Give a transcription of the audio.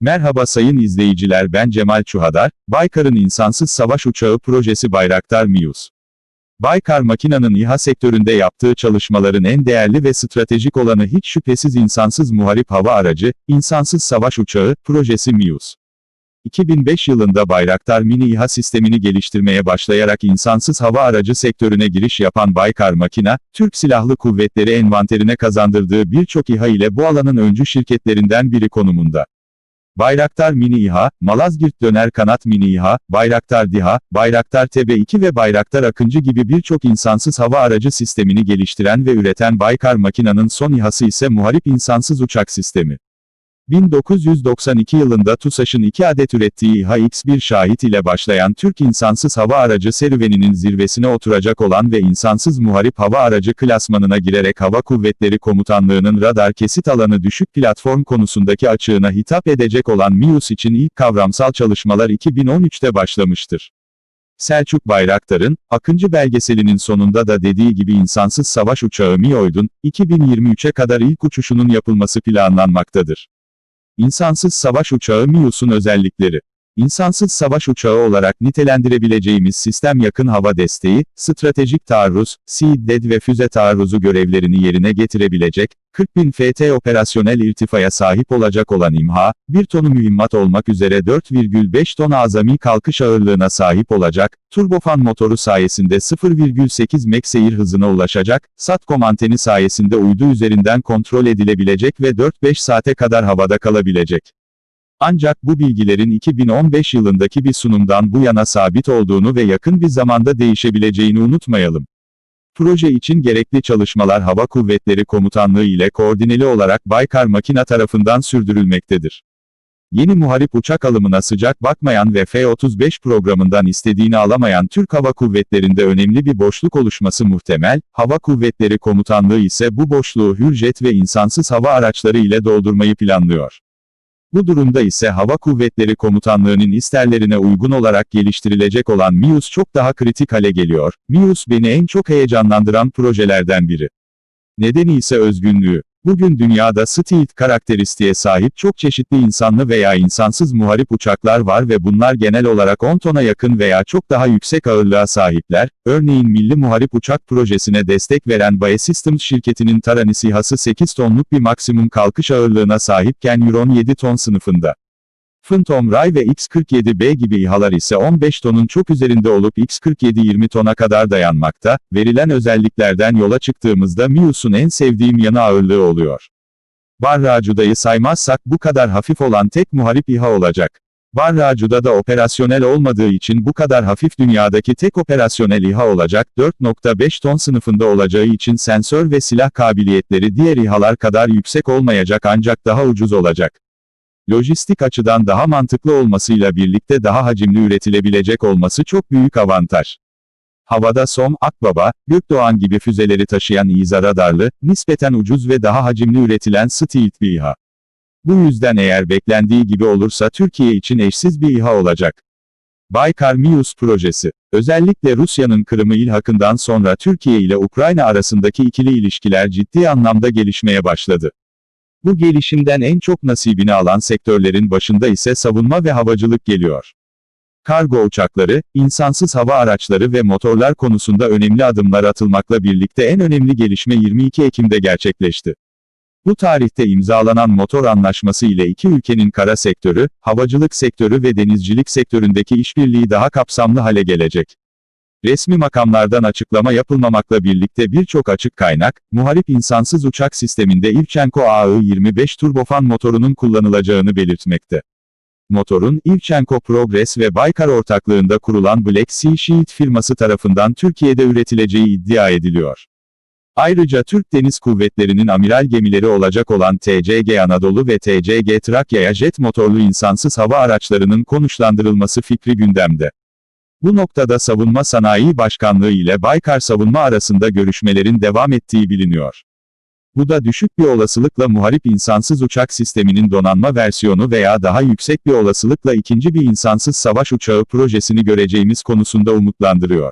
Merhaba sayın izleyiciler ben Cemal Çuhadar, Baykar'ın insansız savaş uçağı projesi Bayraktar Mius. Baykar makinanın İHA sektöründe yaptığı çalışmaların en değerli ve stratejik olanı hiç şüphesiz insansız muharip hava aracı, insansız savaş uçağı, projesi Mius. 2005 yılında Bayraktar Mini İHA sistemini geliştirmeye başlayarak insansız hava aracı sektörüne giriş yapan Baykar Makina, Türk Silahlı Kuvvetleri envanterine kazandırdığı birçok İHA ile bu alanın öncü şirketlerinden biri konumunda. Bayraktar Mini İHA, Malazgirt Döner Kanat Mini İHA, Bayraktar DİHA, Bayraktar TB2 ve Bayraktar Akıncı gibi birçok insansız hava aracı sistemini geliştiren ve üreten Baykar Makina'nın son İHA'sı ise muharip insansız uçak sistemi. 1992 yılında TUSAŞ'ın 2 adet ürettiği İHA X-1 Şahit ile başlayan Türk insansız hava aracı serüveninin zirvesine oturacak olan ve insansız muharip hava aracı klasmanına girerek Hava Kuvvetleri Komutanlığı'nın radar kesit alanı düşük platform konusundaki açığına hitap edecek olan MİUS için ilk kavramsal çalışmalar 2013'te başlamıştır. Selçuk Bayraktar'ın, Akıncı belgeselinin sonunda da dediği gibi insansız savaş uçağı MİOID'un, 2023'e kadar ilk uçuşunun yapılması planlanmaktadır. İnsansız savaş uçağı MİUS'un özellikleri. İnsansız savaş uçağı olarak nitelendirebileceğimiz sistem yakın hava desteği, stratejik taarruz, SİDDED ve füze taarruzu görevlerini yerine getirebilecek, 40.000 FT operasyonel irtifaya sahip olacak olan İMHA, 1 tonu mühimmat olmak üzere 4,5 ton azami kalkış ağırlığına sahip olacak, turbofan motoru sayesinde 0,8 mek seyir hızına ulaşacak, SATCOM anteni sayesinde uydu üzerinden kontrol edilebilecek ve 4-5 saate kadar havada kalabilecek. Ancak bu bilgilerin 2015 yılındaki bir sunumdan bu yana sabit olduğunu ve yakın bir zamanda değişebileceğini unutmayalım. Proje için gerekli çalışmalar Hava Kuvvetleri Komutanlığı ile koordineli olarak Baykar Makina tarafından sürdürülmektedir. Yeni muharip uçak alımına sıcak bakmayan ve F-35 programından istediğini alamayan Türk Hava Kuvvetleri'nde önemli bir boşluk oluşması muhtemel, Hava Kuvvetleri Komutanlığı ise bu boşluğu hürjet ve insansız hava araçları ile doldurmayı planlıyor. Bu durumda ise Hava Kuvvetleri Komutanlığı'nın isterlerine uygun olarak geliştirilecek olan MİUS çok daha kritik hale geliyor. MİUS beni en çok heyecanlandıran projelerden biri. Nedeni ise özgünlüğü. Bugün dünyada stealth karakteristiğe sahip çok çeşitli insanlı veya insansız muharip uçaklar var ve bunlar genel olarak 10 tona yakın veya çok daha yüksek ağırlığa sahipler. Örneğin Milli Muharip Uçak Projesi'ne destek veren BAE Systems şirketinin Taranis İHA'sı 8 tonluk bir maksimum kalkış ağırlığına sahipken Euron 7 ton sınıfında. Phantom Ray ve X-47B gibi İHA'lar ise 15 tonun çok üzerinde olup X-47 20 tona kadar dayanmakta, verilen özelliklerden yola çıktığımızda MİUS'un en sevdiğim yanı ağırlığı oluyor. Barracuda'yı saymazsak bu kadar hafif olan tek muharip İHA olacak. Barracuda da operasyonel olmadığı için bu kadar hafif dünyadaki tek operasyonel İHA olacak, 4.5 ton sınıfında olacağı için sensör ve silah kabiliyetleri diğer İHA'lar kadar yüksek olmayacak ancak daha ucuz olacak lojistik açıdan daha mantıklı olmasıyla birlikte daha hacimli üretilebilecek olması çok büyük avantaj. Havada SOM, Akbaba, Gökdoğan gibi füzeleri taşıyan İZA radarlı, nispeten ucuz ve daha hacimli üretilen Stealth bir İHA. Bu yüzden eğer beklendiği gibi olursa Türkiye için eşsiz bir İHA olacak. Baykar Mius projesi, özellikle Rusya'nın Kırım'ı ilhakından sonra Türkiye ile Ukrayna arasındaki ikili ilişkiler ciddi anlamda gelişmeye başladı. Bu gelişimden en çok nasibini alan sektörlerin başında ise savunma ve havacılık geliyor. Kargo uçakları, insansız hava araçları ve motorlar konusunda önemli adımlar atılmakla birlikte en önemli gelişme 22 Ekim'de gerçekleşti. Bu tarihte imzalanan motor anlaşması ile iki ülkenin kara sektörü, havacılık sektörü ve denizcilik sektöründeki işbirliği daha kapsamlı hale gelecek. Resmi makamlardan açıklama yapılmamakla birlikte birçok açık kaynak, muharip insansız uçak sisteminde Ivchenko AI-25 turbofan motorunun kullanılacağını belirtmekte. Motorun, Ivchenko Progress ve Baykar ortaklığında kurulan Black Sea Shield firması tarafından Türkiye'de üretileceği iddia ediliyor. Ayrıca Türk Deniz Kuvvetleri'nin amiral gemileri olacak olan TCG Anadolu ve TCG Trakya'ya jet motorlu insansız hava araçlarının konuşlandırılması fikri gündemde. Bu noktada Savunma Sanayi Başkanlığı ile Baykar Savunma arasında görüşmelerin devam ettiği biliniyor. Bu da düşük bir olasılıkla muharip insansız uçak sisteminin donanma versiyonu veya daha yüksek bir olasılıkla ikinci bir insansız savaş uçağı projesini göreceğimiz konusunda umutlandırıyor.